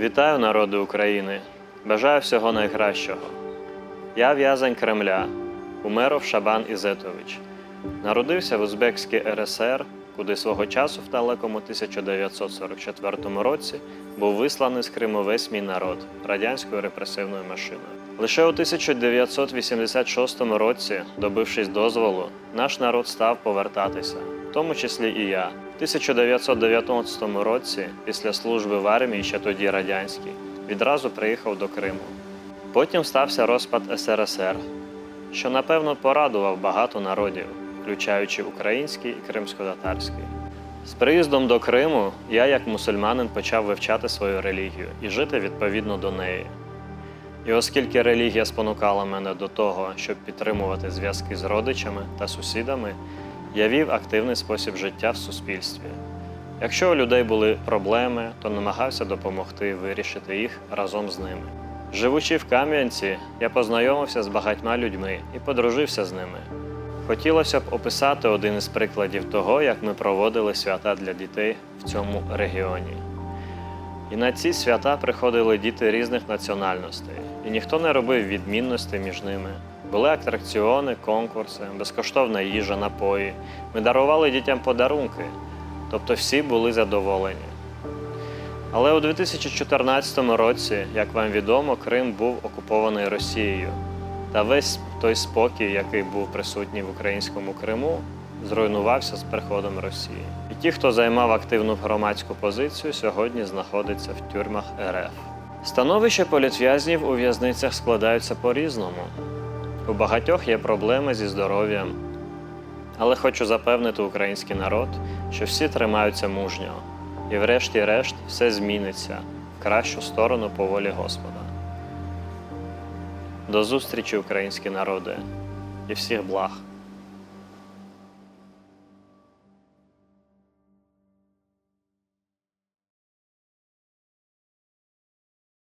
Вітаю, народи України! Бажаю всього найкращого. Я в'язень Кремля, Умеров Шабан Ізетович. Народився в Узбекській РСР, куди свого часу в далекому 1944 році був висланий з Криму весь мій народ радянською репресивною машиною. Лише у 1986 році, добившись дозволу, наш народ став повертатися, в тому числі і я. В 1919 році, після служби в армії, ще тоді радянській, відразу приїхав до Криму. Потім стався розпад СРСР, що напевно порадував багато народів, включаючи український і кримсько-татарський. З приїздом до Криму я, як мусульманин, почав вивчати свою релігію і жити відповідно до неї. І оскільки релігія спонукала мене до того, щоб підтримувати зв'язки з родичами та сусідами, я вів активний спосіб життя в суспільстві. Якщо у людей були проблеми, то намагався допомогти вирішити їх разом з ними. Живучи в Кам'янці, я познайомився з багатьма людьми і подружився з ними. Хотілося б описати один із прикладів того, як ми проводили свята для дітей в цьому регіоні. І на ці свята приходили діти різних національностей, і ніхто не робив відмінностей між ними. Були атракціони, конкурси, безкоштовна їжа, напої. Ми дарували дітям подарунки, тобто всі були задоволені. Але у 2014 році, як вам відомо, Крим був окупований Росією. Та весь той спокій, який був присутній в українському Криму, зруйнувався з приходом Росії. І ті, хто займав активну громадську позицію, сьогодні знаходяться в тюрмах РФ. Становище політв'язнів у в'язницях складаються по-різному. У багатьох є проблеми зі здоров'ям. Але хочу запевнити український народ, що всі тримаються мужньо, і врешті-решт все зміниться в кращу сторону по волі Господа. До зустрічі, українські народи, і всіх благ!